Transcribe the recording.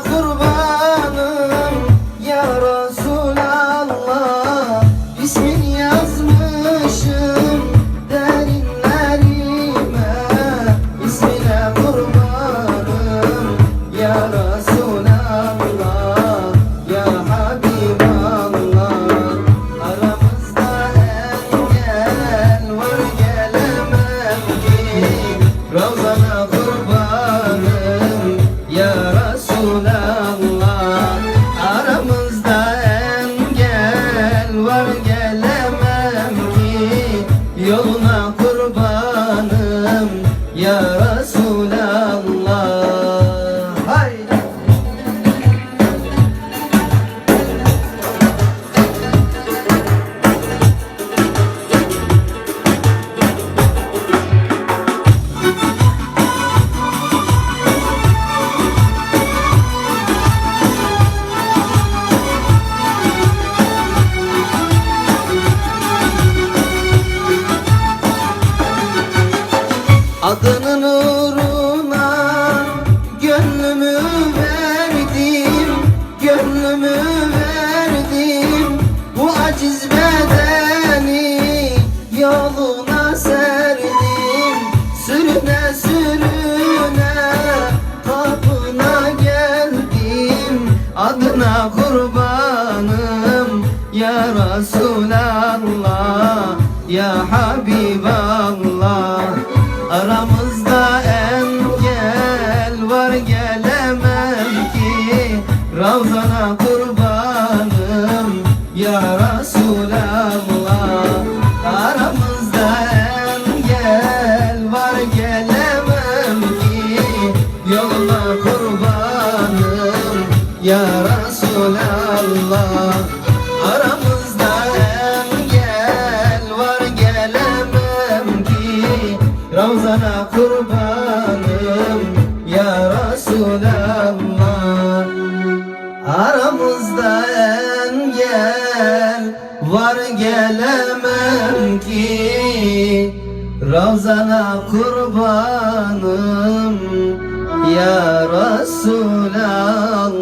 Adına Adının uğruna gönlümü verdim Gönlümü verdim. Bu aciz bedeni yoluna serdim. Sürüne sürüne kapına geldim. Adına kurbanım ya Resulallah Ya Habiballah Aramızda engel var gelemem ki. Ravzana kurbanım ya Resulallah Aramızda engel var gelemem ki. Yoluna kurbanım ya Resulallah Ravzana kurbanım ya Resulallah. Aramızda engel var gelemem ki. Ravzana kurbanım ya Resulallah